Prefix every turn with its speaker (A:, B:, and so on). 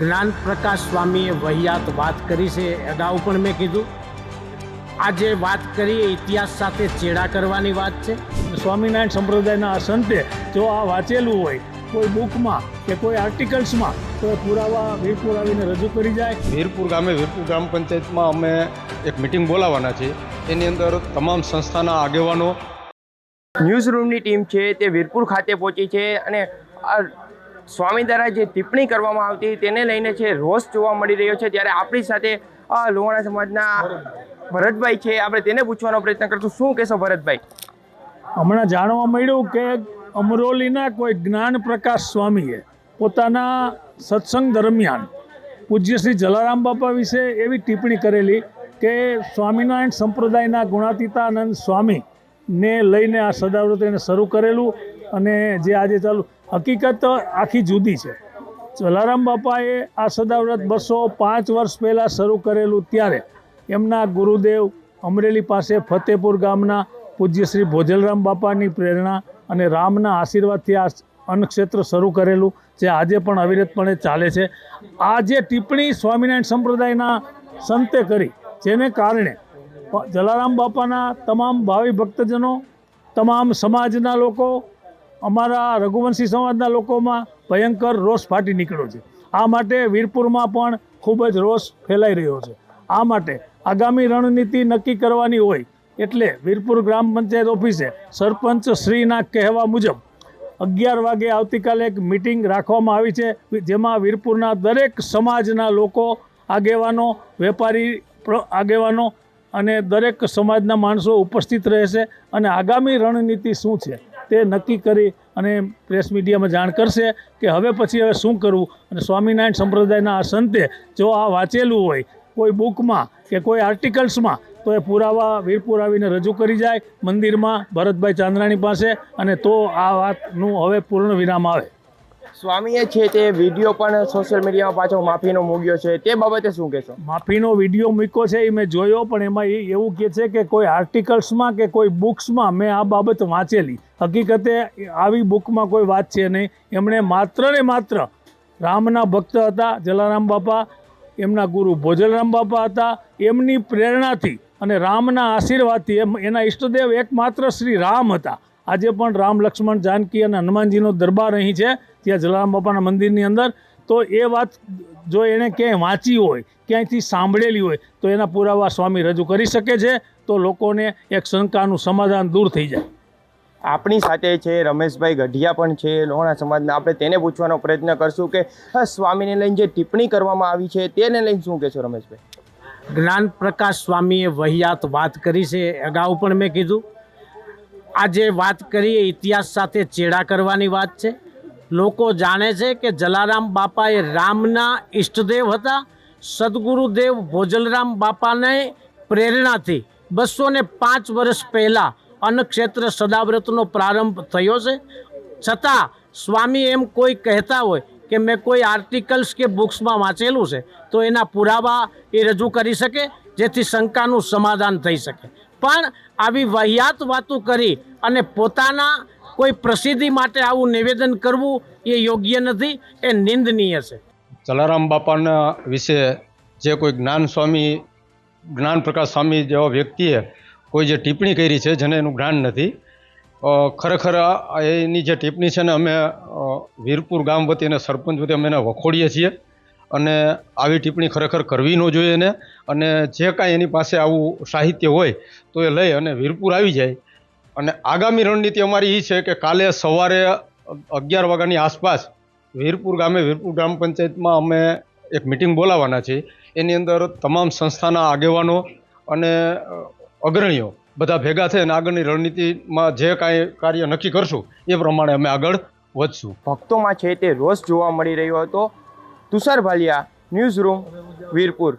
A: જ્ઞાન પ્રકાશ સ્વામીએ વહિયાત વાત કરી છે અગાઉ પણ મેં કીધું. આજે વાત કરીએ ઇતિહાસ સાથે ચેડા કરવાની વાત છે.
B: સ્વામિનારાયણ સંપ્રદાયના આ સંતે જો આ વાંચેલું હોય કોઈ બુકમાં કે કોઈ આર્ટિકલ્સમાં તો પુરાવા વીરપુર આવીને રજૂ કરી જાય.
C: વીરપુર ગામે વીરપુર ગ્રામ પંચાયતમાં અમે એક મિટિંગ બોલાવવાના છીએ. એની અંદર તમામ સંસ્થાના આગેવાનો
D: ન્યૂઝ રૂમની ટીમ છે તે વીરપુર ખાતે પહોંચી છે અને આ સ્વામી દ્વારા જે ટિપ્પણી કરવામાં આવતી તેને લઈને છે રોષ જોવા મળી રહ્યો છે. ત્યારે આપણી સાથે લોહાણા સમાજના ભરતભાઈ છે. આપણે તેને પૂછવાનો પ્રયત્ન કરશું. શું કહેશો ભરતભાઈ?
B: હમણાં જાણવા મળ્યું કે અમરોલીના કોઈ જ્ઞાન પ્રકાશ સ્વામીએ પોતાના સત્સંગ દરમિયાન પૂજ્ય શ્રી જલારામ બાપા વિશે એવી ટિપ્પણી કરેલી કે સ્વામિનારાયણ સંપ્રદાયના ગુણાતીતાનંદ સ્વામી ને લઈને આ સદાવ્રત એને શરૂ કરેલું અને જે આજે ચાલુ હકીકત આખી જુદી છે. જલારામ બાપાએ આ સદાવ્રત બસો પાંચ વર્ષ પહેલાં શરૂ કરેલું ત્યારે એમના ગુરુદેવ અમરેલી પાસે ફતેપુર ગામના પૂજ્ય શ્રી ભોજલરામ બાપાની પ્રેરણા અને રામના આશીર્વાદથી આ અન્નક્ષેત્ર શરૂ કરેલું, જે આજે પણ અવિરતપણે ચાલે છે. આ જે ટિપ્પણી સ્વામિનારાયણ સંપ્રદાયના સંતે કરી, જેને કારણે જલારામ બાપાના તમામ ભાવિ ભક્તજનો, તમામ સમાજના લોકો અમારા રઘુવંશી સમાજના લોકોમાં ભયંકર રોષ ફાટી નીકળ્યો છે. આ માટે વીરપુરમાં પણ ખૂબ જ રોષ ફેલાઈ રહ્યો છે. આ માટે આગામી રણનીતિ નક્કી કરવાની હોય એટલે વીરપુર ગ્રામ પંચાયત ઓફિસે સરપંચ શ્રીના કહેવા મુજબ અગિયાર વાગે આવતીકાલે એક મિટિંગ રાખવામાં આવી છે, જેમાં વીરપુરના દરેક સમાજના લોકો, આગેવાનો, વેપારી, પ્ર- આગેવાનો અને દરેક સમાજના માણસો ઉપસ્થિત રહેશે અને આગામી રણનીતિ શું છે? તે નક્કી કરી અને પ્રેસ મીડિયામાં જાણ કરશે કે હવે પછી હવે શું કરવું? અને સ્વામિનારાયણ સંપ્રદાયના આ સંતે જો આ વાંચેલું હોય, કોઈ બુકમાં કે કોઈ આર્ટિકલ્સમાં, તો એ પુરાવા વીરપુર આવીને રજૂ કરી જાય મંદિરમાં ભરતભાઈ ચાંદરાણી પાસે અને તો આ વાતનું હવે પૂર્ણ વિરામ આવે.
D: સ્વામીએ છે તે વીડિયો પણ સોશિયલ મીડિયામાં પાછો માફીનો મૂક્યો છે. તે બાબતે શું કહેશો?
B: માફીનો વીડિયો મૂક્યો છે એ મેં જોયો, પણ એમાં એ એવું કહે છે કે કોઈ આર્ટિકલ્સમાં કે કોઈ બુક્સમાં મેં આ બાબત વાંચેલી. હકીકતે આવી બુકમાં કોઈ વાત છે નહીં. એમણે માત્ર ને માત્ર રામના ભક્ત હતા, જલારામ બાપા, એમના ગુરુ ભોજલરામ બાપા હતા, એમની પ્રેરણાથી અને રામના આશીર્વાદથી એમ એના ઈષ્ટદેવ એકમાત્ર શ્રી રામ હતા. આજે પણ રામ લક્ષ્મણ જાનકી અને હનુમાનજીનો દરબાર અહીં છે ત્યાં જલારામ બાપાના મંદિરની અંદર. તો એ વાત જો એણે ક્યાંય વાંચી હોય ક્યાંયથી સાંભળેલી હોય તો એના પુરાવા સ્વામી રજૂ કરી શકે છે તો લોકોને એક શંકાનું સમાધાન દૂર થઈ જાય.
D: આપણી સાથે છે રમેશભાઈ ગઢિયા પણ છે લોહાણા સમાજના. આપણે તેને પૂછવાનો પ્રયત્ન કરશું કે સ્વામીને લઈને જે ટિપ્પણી કરવામાં આવી છે તેને લઈને શું કહેશો રમેશભાઈ?
A: જ્ઞાન પ્રકાશ સ્વામીએ વહિયાત વાત કરી છે અગાઉ પણ મેં કીધું. આજે વાત કરીએ ઇતિહાસ સાથે ચેડા કરવાની વાત છે. લોકો જાણે છે કે જલારામ બાપા એ રામના ઈષ્ટદેવ હતા. સદગુરુદેવ ભોજલરામ બાપાને પ્રેરણાથી બસો ને પાંચ વર્ષ પહેલાં અન્નક્ષેત્ર સદાવ્રતનો પ્રારંભ થયો છે. છતાં સ્વામી એમ કોઈ કહેતા હોય કે મેં કોઈ આર્ટિકલ્સ કે બુક્સમાં વાંચેલું છે, તો એના પુરાવા એ રજૂ કરી શકે, જેથી શંકાનું સમાધાન થઈ શકે. પણ આવી વાહિયાત વાતો કરી અને પોતાના કોઈ પ્રસિદ્ધિ માટે આવું નિવેદન કરવું એ યોગ્ય નથી, એ નિંદનીય છે.
C: જલારામ બાપાના વિશે જે કોઈ જ્ઞાન સ્વામી, જ્ઞાન પ્રકાશ સ્વામી જેવા વ્યક્તિએ કોઈ જે ટિપ્પણી કરી છે જેને એનું જ્ઞાન નથી ખરેખર એની જે ટિપ્પણી છે ને અમે વીરપુર ગામ વતી અને સરપંચ વતી અમે એને વખોડીએ છીએ. અને આવી ટિપ્પણી ખરેખર કરવી ન જોઈએ એને. અને જે કાંઈ એની પાસે આવું સાહિત્ય હોય, તો એ લઈ અને વીરપુર આવી જાય. અને આગામી રણનીતિ અમારી એ છે કે કાલે સવારે અગિયાર વાગ્યાની આસપાસ વીરપુર ગામે, વીરપુર ગ્રામ પંચાયતમાં અમે એક મિટિંગ બોલાવવાના છીએ એની અંદર તમામ સંસ્થાના આગેવાનો અને અગ્રણીઓ બધા ભેગા થઈને આગળની રણનીતિમાં જે કાંઈ કાર્ય નક્કી કરશું, એ પ્રમાણે અમે આગળ વધશું.
D: ભક્તોમાં છે તે રોષ જોવા મળી રહ્યો હતો. Tushar Bhaliya news room Virpur.